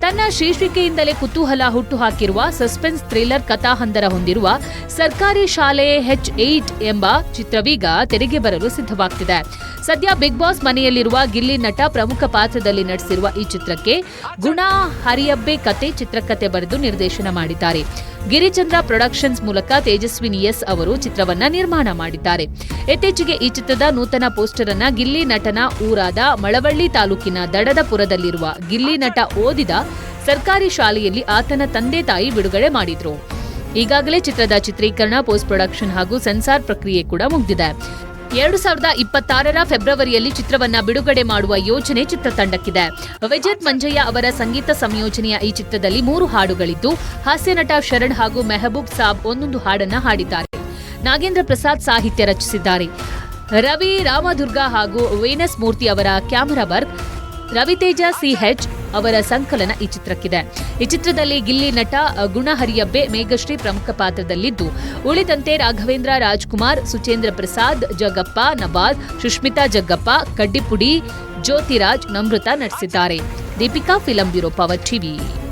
ತನ್ನ ಶೀರ್ಷಿಕೆಯಿಂದಲೇ ಕುತೂಹಲ ಹುಟ್ಟುಹಾಕಿರುವ suspense thriller ಕಥಾಹಂದರ ಹೊಂದಿರುವ ಸರ್ಕಾರಿ ಶಾಲೆ ಹೆಚ್ ಏಟ್ ಎಂಬ ಚಿತ್ರವೀಗ ತೆರೆಗೆ ಬರಲು ಸಿದ್ಧವಾಗ್ತಿದೆ. ಸದ್ಯ ಬಿಗ್ ಬಾಸ್ ಮನೆಯಲ್ಲಿರುವ ಗಿಲ್ಲಿ ನಟ ಪ್ರಮುಖ ಪಾತ್ರದಲ್ಲಿ ನಟಿಸಿರುವ ಈ ಚಿತ್ರಕ್ಕೆ ಗುಣ ಹರಿಯಬ್ಬೆ ಕತೆ ಚಿತ್ರಕಥೆ ಬರೆದು ನಿರ್ದೇಶನ ಮಾಡಿದ್ದಾರೆ. ಗಿರಿಚಂದ್ರ ಪ್ರೊಡಕ್ಷನ್ಸ್ ಮೂಲಕ ತೇಜಸ್ವಿನಿ ಎಸ್ ಅವರು ಚಿತ್ರವನ್ನ ನಿರ್ಮಾಣ ಮಾಡಿದ್ದಾರೆ. ಇತ್ತೀಚೆಗೆ ಈ ಚಿತ್ರದ ನೂತನ ಪೋಸ್ಟರ್ ಅನ್ನ ಗಿಲ್ಲಿ ನಟನ ಊರಾದ ಮಳವಳ್ಳಿ ತಾಲೂಕಿನ ದಡದಪುರದಲ್ಲಿರುವ ಗಿಲ್ಲಿ ನಟ ಓದಿದ ಸರ್ಕಾರಿ ಶಾಲೆಯಲ್ಲಿ ಆತನ ತಂದೆ ತಾಯಿ ಬಿಡುಗಡೆ ಮಾಡಿದ್ರು. ಈಗಾಗಲೇ ಚಿತ್ರದ ಚಿತ್ರೀಕರಣ, ಪೋಸ್ಟ್ ಪ್ರೊಡಕ್ಷನ್ ಹಾಗೂ ಸೆನ್ಸಾರ್ ಪ್ರಕ್ರಿಯೆ ಕೂಡ ಮುಗಿದಿದೆ. ಎರಡು ಸಾವಿರದ ಇಪ್ಪತ್ತಾರರ ಫೆಬ್ರವರಿಯಲ್ಲಿ ಚಿತ್ರವನ್ನ ಬಿಡುಗಡೆ ಮಾಡುವ ಯೋಜನೆ ಚಿತ್ರತಂಡಕ್ಕಿದೆ. ವಿಜಯತ್ ಮಂಜಯ್ಯ ಅವರ ಸಂಗೀತ ಸಂಯೋಜನೆಯ ಈ ಚಿತ್ರದಲ್ಲಿ ಮೂರು ಹಾಡುಗಳಿದ್ದು, ಹಾಸ್ಯ ನಟ ಶರಣ್ ಹಾಗೂ ಮೆಹಬೂಬ್ ಸಾಬ್ ಒಂದೊಂದು ಹಾಡನ್ನ ಹಾಡಿದ್ದಾರೆ. ನಾಗೇಂದ್ರ ಪ್ರಸಾದ್ ಸಾಹಿತ್ಯ ರಚಿಸಿದ್ದಾರೆ. ರವಿ ರಾಮದುರ್ಗ ಹಾಗೂ ವೇನಸ್ ಮೂರ್ತಿ ಅವರ ಕ್ಯಾಮರಾ ವರ್ಕ್, ರವಿತೇಜ ಸಿಎಚ್ ಅವರ ಸಂಕಲನ ಈ ಚಿತ್ರಕ್ಕಿದೆ. ಈ ಚಿತ್ರದಲ್ಲಿ ಗಿಲ್ಲಿ ನಟ ಗುಣಹರಿಯಬ್ಬೆ ಮೇಘಶ್ರೀ ಪ್ರಮುಖ ಪಾತ್ರದಲ್ಲಿದ್ದು, ಉಳಿದಂತೆ ರಾಘವೇಂದ್ರ ರಾಜ್ಕುಮಾರ್, ಸುಚೇಂದ್ರ ಪ್ರಸಾದ್ ಜಗಪ್ಪ ನವಾಜ್ ಸುಷ್ಮಿತಾ ಜಗ್ಗಪ್ಪ, ಕಡ್ಡಿಪುಡಿ, ಜ್ಯೋತಿರಾಜ್ ನಮೃತ ನಟಿಸಿದ್ದಾರೆ. Deepika film bureau, power TV.